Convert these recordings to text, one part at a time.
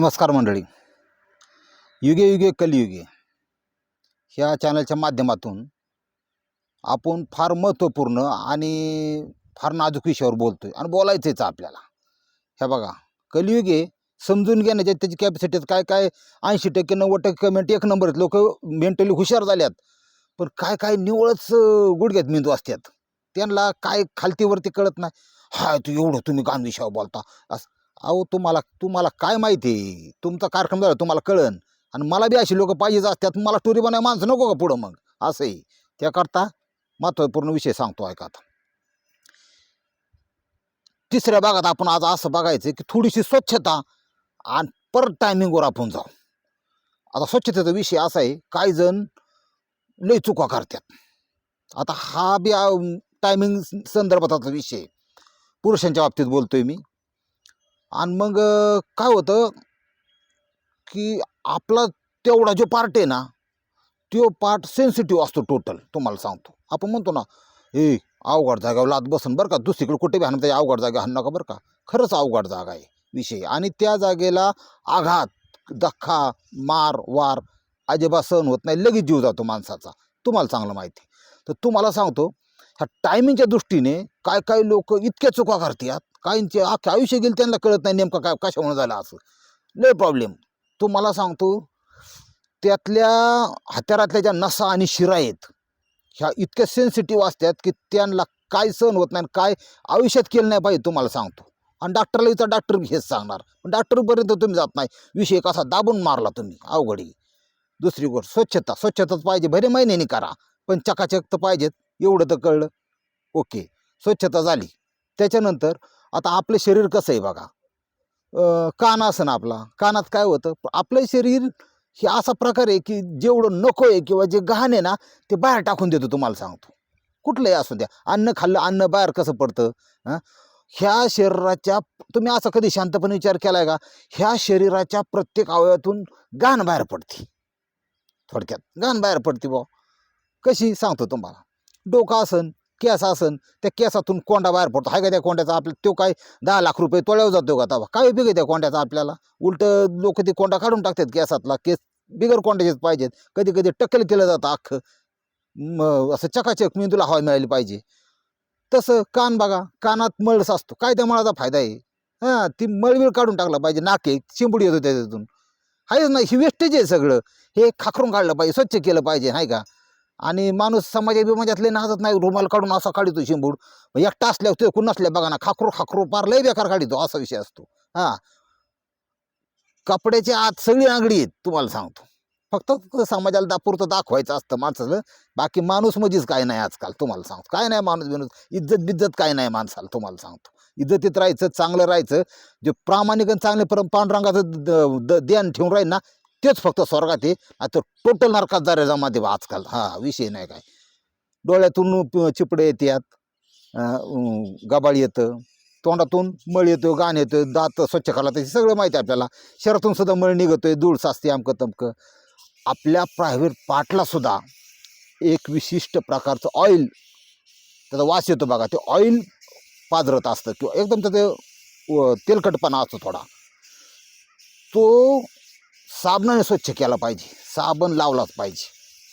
नमस्कार मंडळी. युगे युगे कलियुगे ह्या चॅनलच्या माध्यमातून आपण फार महत्त्वपूर्ण आणि फार नाजूक विषयावर बोलतो आहे आणि बोलायचंच आपल्याला. हे बघा कलियुगे समजून घेण्याच्या त्याची कॅपॅसिटीज काय काय ऐंशी टक्के नव्वद टक्के कमेंट एक नंबर आहेत. लोक मेंटली हुशार झाल्यात. पण काय काय निवळच गुडघ्यात मेंदू असतात. त्यांना काय खालतीवरती कळत नाही. हाय तू एवढं तुम्ही गांधी बोलता. असं अहो तुम्हाला तुम्हाला काय माहिती? आहे तुमचा कार्यक्रम झाला तुम्हाला कळन. आणि मला बी अशी लोक पाहिजेच असतात. मला टुरी बनाय माणसं नको का पुढं मग? असंही. त्याकरता महत्त्वपूर्ण विषय सांगतो ऐका आता. तिसऱ्या भागात आपण आज असं बघायचं की थोडीशी स्वच्छता आणि परत टायमिंगवर आपण जाऊ. आता स्वच्छतेचा विषय असा आहे काही जण लय चुका करतात. आता हा बी टायमिंग संदर्भाचा विषय पुरुषांच्या बाबतीत बोलतोय मी. आणि मग काय होतं की आपला तेवढा जो पार्ट आहे ना तो पार्ट सेन्सिटिव्ह असतो टोटल तुम्हाला सांगतो. आपण म्हणतो ना ए अवघड जागा लात बसन बरं का. दुसरीकडे कुठे बी हाणं अवघड जागा हाणू नका बरं का. खरंच अवघड जागा आहे विषय. आणि त्या जागेला आघात धक्का मार वार अजिबात सहन होत नाही. लगेच जीव जातो माणसाचा. तुम्हाला चांगलं माहिती आहे. तर तुम्हाला सांगतो ह्या टायमिंगच्या दृष्टीने काय काय लोक इतक्या चुका करतात? काहींचे अख्खे आयुष्य गेलं त्यांना कळत नाही नेमकं काय कशामुळे झालं असं. लय प्रॉब्लेम तुम्हाला सांगतो त्यातल्या हत्यारातल्या ज्या नसा आणि शिरा आहेत ह्या इतक्या सेन्सिटिव्ह असतात की त्यांना काय सहन होत नाही आणि काय आयुष्यात केलं नाही पाहिजे तुम्हाला सांगतो आणि डॉक्टरला इथं डॉक्टर हेच सांगणार. पण डॉक्टरपर्यंत तुम्ही जात नाही. विषय कसा दाबून मारला तुम्ही अवघडी दुसरी गोष्ट स्वच्छता. स्वच्छताच पाहिजे भरे महिन्याने करा पण चकाचक तर पाहिजेत एवढं तर कळलं. ओके स्वच्छता झाली. त्याच्यानंतर आता आपलं शरीर कसं आहे बघा? कान असं ना आपला. कानात काय होतं? आपलं शरीर हे असा प्रकार आहे की जेवढं नको आहे किंवा जे गहाण आहे ना ते बाहेर टाकून देतो तुम्हाला सांगतो. कुठलंही असू द्या. अन्न खाल्लं अन्न बाहेर कसं पडतं? हां? ह्या शरीराच्या तुम्ही असं कधी शांतपणे विचार केलाय का? ह्या शरीराच्या प्रत्येक अवयवातून घाण बाहेर पडते. थोडक्यात. घाण बाहेर पडते बुवा. कशी? सांगतो तुम्हाला. डोकं केस असन त्या केसातून कोंडा बाहेर पडतो. हाय का त्या कोंड्याचा आपल्या तो काय दहा लाख रुपये तोळ्यावर जातो का तवा? काय उपयोग आहे त्या कोंड्याचा आपल्याला? उलट लोक ते कोंडा काढून टाकतात केसातला. केस बिगर कोंड्याचेच पाहिजेत. कधी कधी टक्कल केलं जातं अख्खं. असं चकाचक मेंदूला हवा मिळाली पाहिजे. तसं कान बघा कानात मळस असतो. काय त्या मळाचा फायदा आहे? हां ती मळवीळ काढून टाकला पाहिजे. नाके चिंबुडी येतो त्याच्यातून. आहेच नाही ही वेस्टेज आहे सगळं. हे खाखरून काढलं पाहिजे स्वच्छ केलं पाहिजे नाही का? आणि माणूस समाजा बिमाजातले नाचत नाही रुमाल काढून असा काढतो शिंबूड. एकटा असल्यावर ते एकूण नसल्या बघा ना खाकरू खाकरू पार लय बेकार काढतो असा विषय असतो. हां. कपड्याची आत सगळी आंगडी आहेत तुम्हाला सांगतो. फक्त समाजाला दापुरतं दाखवायचं असतं माणसाचं बाकी माणूस मध्येच काय नाही आजकाल तुम्हाला सांगतो. काय नाही माणूस बिनूस इज्जत बिज्जत काय नाही माणसाला तुम्हाला सांगतो. इज्जतीत राहायचं चांगलं राहायचं. जे प्रामाणिक आणि चांगले परम पांडुरंगाचं द- द- ध्यान ठेवून राहील ना तेच फक्त स्वर्गात आहे. आता टोटल नरकात जारे जमा दे आजकाल. हा विषय नाही काय. डोळ्यातून चिपडे येतात गबाळ येतं. तोंडातून मळ येतो गाण येतं दात स्वच्छ करायला त्याची सगळं माहिती आहे आपल्याला. शहरातून सुद्धा मळ निघतोय धूळ साचते अमकं तमकं. आपल्या प्रायव्हेट पाटलासुद्धा एक विशिष्ट प्रकारचं ऑइल त्याचा वास येतो बघा. ते ऑइल पाजरत असतं. किंवा एकदम त्याचं व- तेलकटपणा असतो थोडा. तो साबणाने स्वच्छ केला पाहिजे. साबण लावलाच पाहिजे.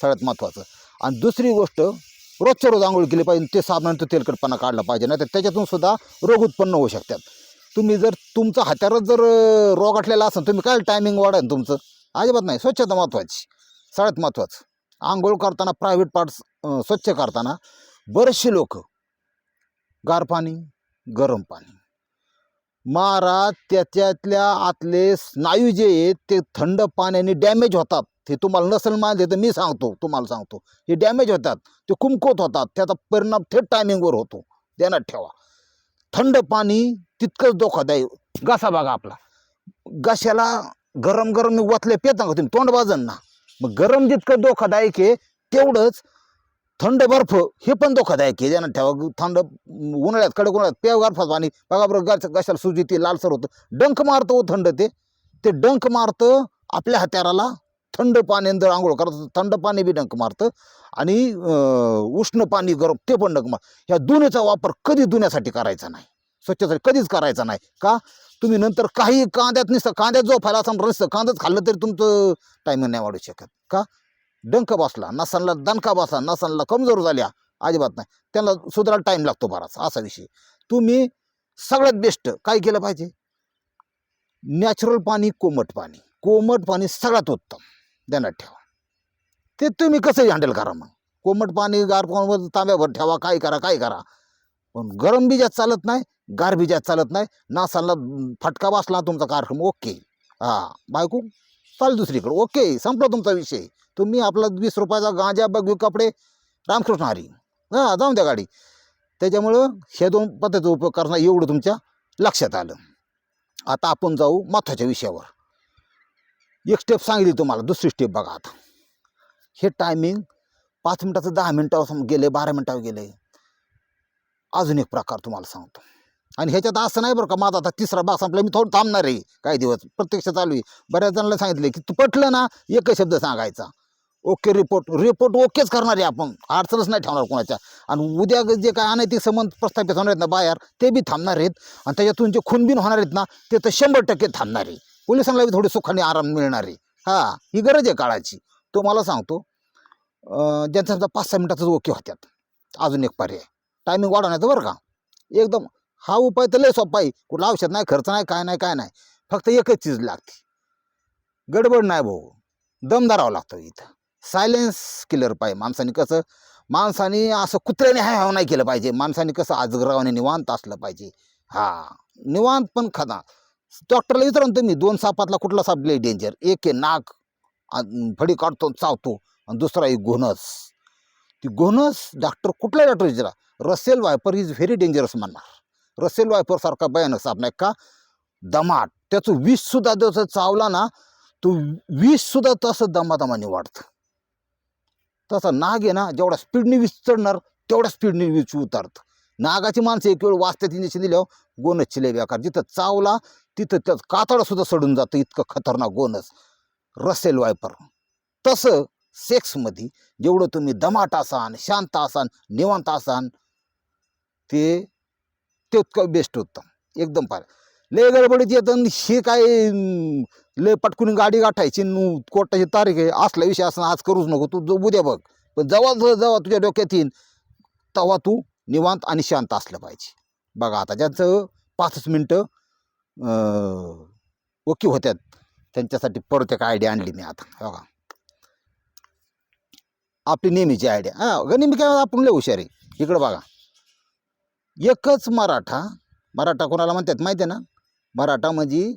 सगळ्यात महत्त्वाचं. आणि दुसरी गोष्ट रोजच्या रोज आंघोळ केली पाहिजे ते साबणाने तो तेलकटपणा काढला पाहिजे नाही तर त्याच्यातून सुद्धा रोग उत्पन्न होऊ शकतात. तुम्ही जर तुमचा हात्यारच जर रोग आटलेला असेल तुम्ही काय टायमिंग वाढेल तुमचं? अजिबात नाही. स्वच्छता महत्त्वाची. सगळ्यात महत्त्वाचं. आंघोळ करताना प्रायव्हेट पार्ट्स स्वच्छ करताना बरेचसे लोक गार पाणी गरम पाणी. मारा त्याच्यातल्या आतले स्नायू जे आहेत ते थंड पाण्याने डॅमेज होतात. हे तुम्हाला नसेल माहिती तर मी सांगतो तुम्हाला सांगतो. हे डॅमेज होतात ते कुमकोत होतात त्याचा परिणाम थेट टायमिंगवर होतो. ध्यानात ठेवा. थंड पाणी तितकंच धोकादायी. घसा बघा आपला. घशाला गरम गरम वतले पेता का तुम्ही तोंड बाजन ना. मग गरम जितकं धोकादायक आहे तेवढंच थंड बर्फ हे पण धोकादायक आहे. ज्यांना ठेवा थंड उन्हाळ्यात कडक उन्हाळ्यात पेव गारफात पाणी. बघा बरं घरच्या घशाला सुजी ते लालसर होतं. डंक मारतं हो थंड ते. ते डंक मारतं आपल्या हत्याराला थंड पाण्याने जर आंघोळ करत थंड पाणी बी डंक मारतं. आणि उष्ण पाणी गरम ते पण डंक मार. ह्या दुन्याचा वापर कधी धुण्यासाठी करायचा नाही. स्वच्छतेसाठी कधीच करायचा नाही. का? तुम्ही नंतर काही कांद्यात नसतं कांद्यात जो फायला असं नसतं कांद्याच खाल्लं तरी तुमचं टायमिंग नाही वाढू शकत. का? डंक बसला नसांना दणका बसला नसांना कमजोर झाल्या. अजिबात नाही. त्यांना सुधारायला टाईम लागतो बराच असा विषय. तुम्ही सगळ्यात बेस्ट काय केलं पाहिजे? नॅचरल पाणी कोमट पाणी. कोमट पाणी सगळ्यात उत्तम. ध्यानात ठेवा. ते तुम्ही कसंही हँडल करा मग? कोमट पाणी गार पाण्यावर तांब्यावर ठेवा काय करा काय करा. पण गरम बीजात चालत नाही गार बीजात चालत नाही. नासाला फटका बसला तुमचा कार्यक्रम ओके हा बायको चाल दुसरीकडे. ओके संपला तुमचा विषय. तुम्ही आपला वीस रुपयाचा गांजा बघू कपडे. रामकृष्ण हरी. हां जाऊन द्या गाडी. त्याच्यामुळं हे दोन पद्धतीचा उपयोग करणं एवढं तुमच्या लक्षात आलं. आता आपण जाऊ महत्त्वाच्या विषयावर. एक स्टेप सांगितली तुम्हाला दुसरी स्टेप बघा आता. हे टायमिंग पाच मिनटाचं दहा मिनटावर गेले बारा मिनटावर गेले. अजून एक प्रकार तुम्हाला सांगतो. आणि ह्याच्यात असं नाही बरं का माझा आता तिसरा भाग संपला मी थोडं थांबणार आहे. काही दिवस प्रत्यक्ष चालू आहे. बऱ्याच जणांना सांगितले की तू पटलं ना एकच शब्द सांगायचा. ओके रिपोर्ट रिपोर्ट ओकेच करणार आहे आपण. अडचणच नाही ठेवणार कोणाच्या. आणि उद्या जे काय अनैतिक संबंध प्रस्थापित होणार आहेत ना बाहेर ते बी थांबणार आहेत. आणि त्याच्यातून जे खूनबीन होणार आहेत ना ते तर शंभर टक्के थांबणार आहे. पोलिसांना बी थोडे सुखाने आराम मिळणार आहे. हा ही गरज आहे काळाची. तो मला सांगतो ज्यांचा समजा पाच सहा मिनटातच ओके होत्यात. अजून एक पर्याय. टायमिंग वाढवण्याचं बरं का. एकदम हा उपाय तर लय सोपा आहे. कुठला औषध नाही खर्च नाही काय नाही काय नाही. फक्त एकच चीज लागते. गडबड नाही भाऊ. दम धरावा लागतो इथं. सायलेन्स किलर पाहिजे माणसाने कसं माणसाने असं कुत्र्याने हाय हाव नाही केलं पाहिजे. माणसाने कसं आजगरावाने निवांत असलं पाहिजे. हा निवांत पण खाना डॉक्टरला विचारा तुम्ही दोन सापातला कुठला साप लय डेंजर एक आहे नाक फडी काढतो चावतो. आणि दुसरा एक घोणस ती घोणस डॉक्टर कुठला डॉक्टर विचारा Russell viper is very dangerous म्हणणार. रसेल वायफरसारखा भयानक साप नाही का? दमाट. त्याचं वीजसुद्धा जसं चावला ना तो वीजसुद्धा तसं दमादमाने वाढतं. तसा नाग आहे ना जेवढा स्पीडने वीज चढणार तेवढ्या स्पीडने वीज उतरतं. नागाची माणसं एक वेळ वाचतात इंजेक्शन दिल्यावर गोनस चिले बेकार. जिथं चावला तिथं त्या कातडासुद्धा सडून जातं इतकं खतरनाक गोनस. रसेल वायपर तसं सेक्समध्ये जेवढं तुम्ही दमाट असाल शांत असाल निवांत असाल ते तितकं बेस्ट उत्तम. एकदम पार लय गडबडीत येतं आणि हे काय लय पटकून गाडी गाठायची कोर्टाची तारीख आहे. असला विषय असं आज करूच नको. तू जो उद्या बघ. पण जेव्हा जेव्हा तुझ्या डोक्यात येईन तेव्हा तू निवांत आणि शांत असलं पाहिजे. बघा आता ज्यांचं पाचच मिनटं ओके होत्यात त्यांच्यासाठी परत एक आयडिया आणली मी आता. बघा. आपली नेहमीची आयडिया हां नेहमी काय आपण लय हुशार आहे. इकडं बघा. एकच मराठा मराठा कोणाला म्हणतात माहिती आहे ना? मराठा म्हणजे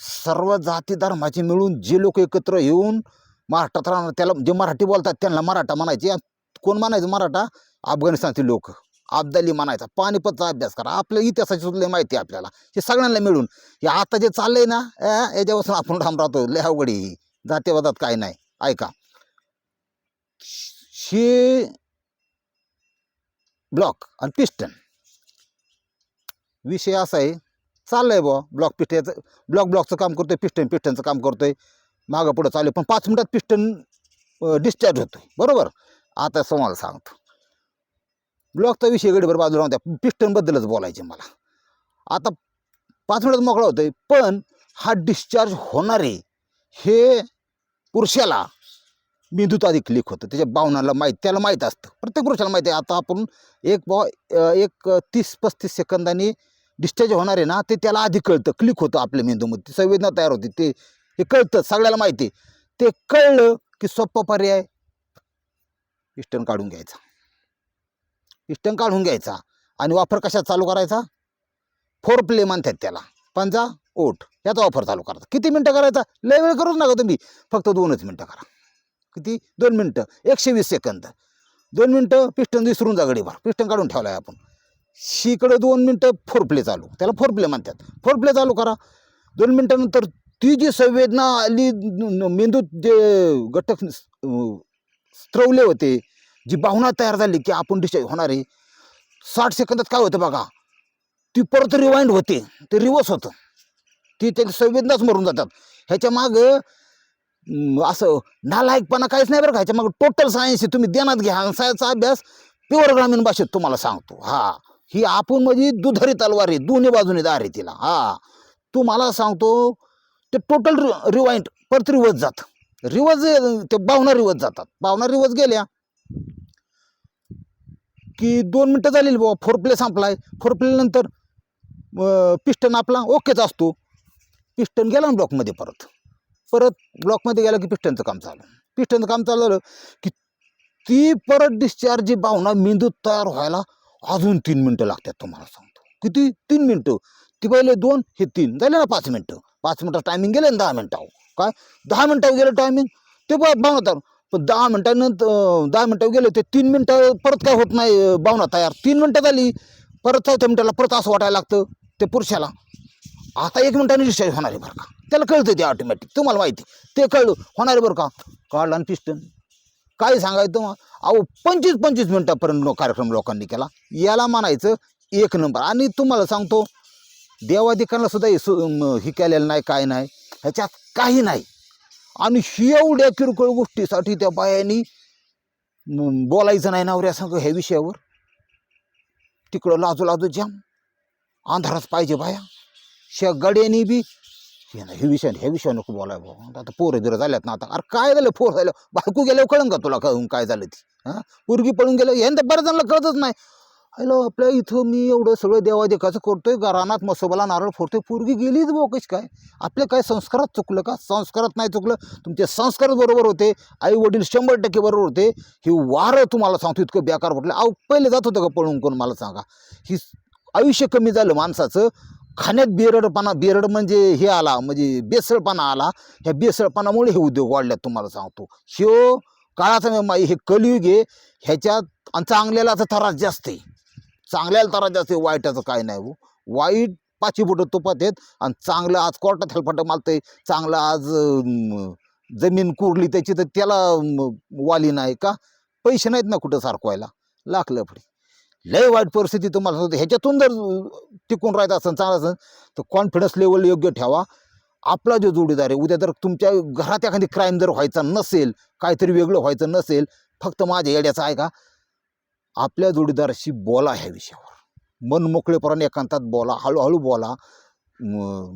सर्व जाती धर्माचे मिळून जे लोक एकत्र येऊन महाराष्ट्रात राहणार त्याला जे मराठी बोलतात त्यांना मराठा म्हणायचे. कोण म्हणायचं मराठा? अफगाणिस्तानचे लोक. अब्दाली म्हणायचा. पानिपतचा अभ्यास करा. आपल्या इतिहासाची सुद्धा माहिती आहे आपल्याला. हे सगळ्यांना मिळून. हे आता जे चाललंय ना याच्यापासून आपण राम राहतो. लय ही. जातीवादात काय नाही. ऐका. शे ब्लॉक आणि पिस्टन. विषय असा आहे चाललं आहे बुवा ब्लॉक पिठ्याचं ब्लॉक ब्लॉकचं काम करतोय पिस्टन पिस्टनचं काम करतोय मागं पुढं चालू आहे. पण पाच मिनटात पिस्टन डिस्चार्ज होतोय. बरोबर? आता तुम्हाला सांगतो. ब्लॉकचा विषय गडीभर बाजूला होत्या पिस्टनबद्दलच बोलायचे मला. आता पाच मिनिटात मोकळा होतोय पण हा डिस्चार्ज होणार आहे. हे पुरुषाला मेंदूत अधिक क्लिक होतं. त्याच्या भावनाला माहीत त्याला माहीत असतं. प्रत्येक पुरुषाला माहिती आहे. आता आपण एक बॉ एक तीस पस्तीस सेकंदांनी डिस्चार्ज होणार आहे ना ते त्याला आधी कळतं. क्लिक होतं आपल्या मेंदूमध्ये. संवेदना तयार होते. ते हे कळतं. सगळ्याला माहिती आहे. ते कळलं की सोप्पा पर्याय इष्टन काढून घ्यायचा. इष्टन काढून घ्यायचा. आणि वापर कशात चालू करायचा? फोर प्ले म्हणतात त्याला. पंजा ओट याचा वापर चालू करायचा. किती मिनटं करायचा? लय वेळ करूच नका तुम्ही. फक्त दोनच मिनटं करा. किती? दोन मिनटं. एकशे वीस सेकंद दोन मिनटं पिस्टन विसरून जा गडीभर. पिस्टन काढून ठेवला आहे आपण. शीकडं दोन मिनटं फोरप्ले चालू. त्याला फोरप्ले म्हणतात. फोर प्ले चालू करा. दोन मिनटानंतर ती जी संवेदना आली मेंदूत जे घटक स्त्रवले होते जी भावना तयार झाली की आपण डिस्चार्ज होणार आहे साठ सेकंदात काय होतं बघा? ती परत रिवाइंड होते. ते रिवर्स होतं. ती त्याची संवेदनाच मरून जातात. ह्याच्या मागं असं नालायकपणा काहीच नाही बरं का. ह्याच्या मागं टोटल सायन्स आहे. तुम्ही देण्यात घ्या. सायन्सचा अभ्यास प्युअर ग्रामीण भाषेत तुम्हाला सांगतो. हा. ही आपण म्हणजे दुधारी तलवार आहे दोन्ही बाजूने दार आहे तिला. हा. तुम्हाला सांगतो ते टोटल रिवाइंड परत रिवज जात. रिवज ते बावना रिवज जातात. बावना रिवज गेल्या की दोन मिनटं झालेली बाबा फोर प्ले संपलाय. फोर प्ले नंतर पिस्टन आपला ओकेच असतो. पिस्टन गेला ना ब्लॉकमध्ये परत. परत ब्लॉकमध्ये गेला की पिस्टनचं काम चालू. पिस्टनचं काम चालू झालं की ती परत डिस्चार्ज भावना मेंदूत तयार व्हायला अजून तीन मिनटं लागतात तुम्हाला सांगतो. किती? तीन मिनटं. ती पहिले दोन हे तीन. झाले ना पाच मिनटं. पाच मिनटं टायमिंग गेले ना दहा मिनटावर काय? दहा मिनटावर गेलं टायमिंग ते बा पण दहा मिनटानंतर दहा मिनटावर गेले ते तीन मिनटं परत काय होत नाही अं, भावना तयार. तीन मिनटं झाली परत चौथ्या मिनटाला परत असं वाटायला लागतं ते पुरुषाला. आता एक मिनटाने डिस्चार्ज होणार आहे बरं का. त्याला कळतं ते ऑटोमॅटिक तुम्हाला माहिती ते कळलं. होणार आहे बरं का? काढलं आणि पिस्टन काय सांगायचं मग? अहो पंचवीस पंचवीस मिनटापर्यंत लो- कार्यक्रम लोकांनी केला. याला म्हणायचं एक नंबर. आणि तुम्हाला सांगतो देवाधिकांना सुद्धा हे सु- हे केलेलं नाही काय नाही. ह्याच्यात काही नाही. आणि एवढ्या किरकोळ गोष्टीसाठी त्या बायांनी बोलायचं नाही नवऱ्या सांग ह्या विषयावर. तिकडं लाजू लाजू जाम. अंधारच पाहिजे बाया. ह्या गड्यानी बी हे ना हे विषय ह्या विषयानं खूप बोलाय बाबा आता पोरं बिरं झाल्यात ना आता. अरे काय झालं पोर झालं? बायको गेल्यावर कळन का तुला कळून काय झालं ती? हां? पोरगी पळून गेलं यांना बऱ्याच जणांना कळतच नाही. हॅलो आपल्या इथं मी एवढं सगळं देवादेखाचं करतोय रानात मसोबाला नारळ फोडतोय पोरगी गेलीच बोकच काय? आपल्या काय संस्कारात चुकलं का? संस्कारात नाही चुकलं. तुमचे संस्कार बरोबर होते आई वडील शंभर टक्के बरोबर होते. हे वारं तुम्हाला सांगतो इतकं बेकार पडलं. अहो पहिले जात होतं का पळून कोण? मला सांगा. ही आयुष्य कमी झालं माणसाचं. खाण्यात बेरडपणा बेरड म्हणजे हे आला म्हणजे बेसळपणा आला. ह्या बेसळपणामुळे हे उद्योग वाढल्यात तुम्हाला सांगतो. शिव काळाचा हे कलियुग आहे. ह्याच्यात आणि चांगल्याला तर त्रास जास्त आहे. चांगल्याला त्रास जास्त आहे वाईटाचं काय नाही हो. वाईट पाची बोटं तुपात आहेत आणि चांगलं आज कोर्टात मालत मालतंय चांगलं आज जमीन कुरली त्याची तर त्याला वाली नाही का? पैसे नाहीत ना कुठं सारखवायला. लाख लफडी. लय वाईट परिस्थिती तुम्हाला सांगतो. ह्याच्यातून जर टिकून राहायचं असेल चांगलं असेल तर कॉन्फिडन्स लेवल योग्य ठेवा. आपला जो जोडीदार आहे उद्या जर तुमच्या घरात एखादी क्राईम जर व्हायचा नसेल काहीतरी वेगळं व्हायचं नसेल फक्त माझ्या येड्याचं आहे का आपल्या जोडीदाराशी बोला ह्या विषयावर. मन मोकळेपणाने एकांतात बोला हळूहळू बोला.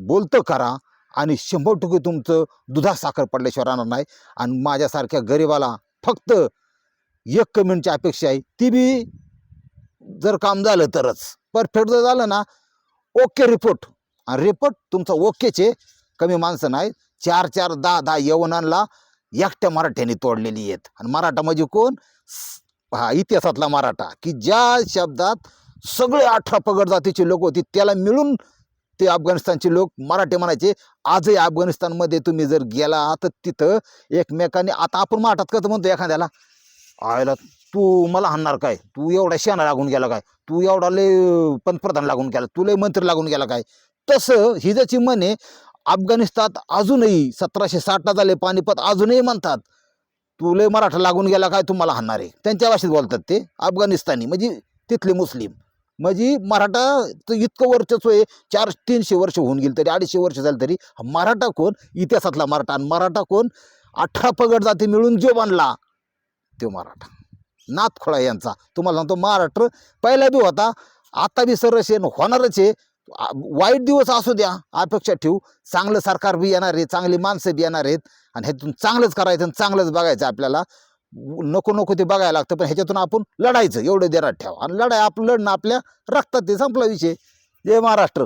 बोलतं करा. आणि शंभर टक्के तुमचं दुधा साखर पडल्याशिवाय राहणार नाही. आणि माझ्यासारख्या गरिबाला फक्त एक कमेंटची अपेक्षा आहे ती बी जर काम झालं तरच. परफेक्ट जर झालं ना ओके रिपोर्ट आणि रिपोर्ट तुमचा ओकेचे कमी माणसं नाही चार चार दहा दहा यवनांना एकट्या मराठ्याने तोडलेली आहेत. आणि मराठा म्हणजे कोण? हा इतिहासातला मराठा. की ज्या शब्दात सगळे अठरा पगड जातीचे लोक होती त्याला मिळून ते अफगाणिस्तानचे लोक मराठी म्हणायचे आजही अफगाणिस्तानमध्ये तुम्ही जर गेला तर तिथं एकमेकांनी आता आपण मराठात कसं म्हणतो एखाद्याला? आयला तू मला हाणणार काय? तू एवढा शेणा लागून गेला काय? तू एवढा लय पंतप्रधान लागून गेला तू लय मंत्री लागून गेला काय? तसं हिजाची ज्याची म्हणे अफगाणिस्तान अजूनही सतराशे साठला झाले पानिपत अजूनही म्हणतात तू लय मराठा लागून गेला काय? तुम्हाला हाणणार आहे. त्यांच्या भाषेत बोलतात ते अफगाणिस्तानी म्हणजे तिथले मुस्लिम. म्हणजे मराठा तर इतकं वर्चस्व आहे चार तीनशे वर्ष होऊन गेली तरी अडीचशे वर्ष झालं तरी मराठा कोण? इतिहासातला मराठा आणि मराठा कोण? अठरा पगड जाती मिळून जो बांधला तो मराठा. नाथखोळा यांचा. तुम्हाला सांगतो महाराष्ट्र पहिला बी होता आता बी सरस आहे होणारच आहे. वाईट दिवस असू द्या अपेक्षा ठेवू. चांगलं सरकार बी येणार आहे चांगली माणसं बी येणार आहेत. आणि ह्यातून चांगलंच करायचं आणि चांगलंच बघायचं आपल्याला. नको नको ते बघायला लागतं पण ह्याच्यातून आपण लढायचं एवढं देरात ठेवा. आणि लढाई आपलं लढणं आपल्या रक्तात ते संपला विषय. जय महाराष्ट्र.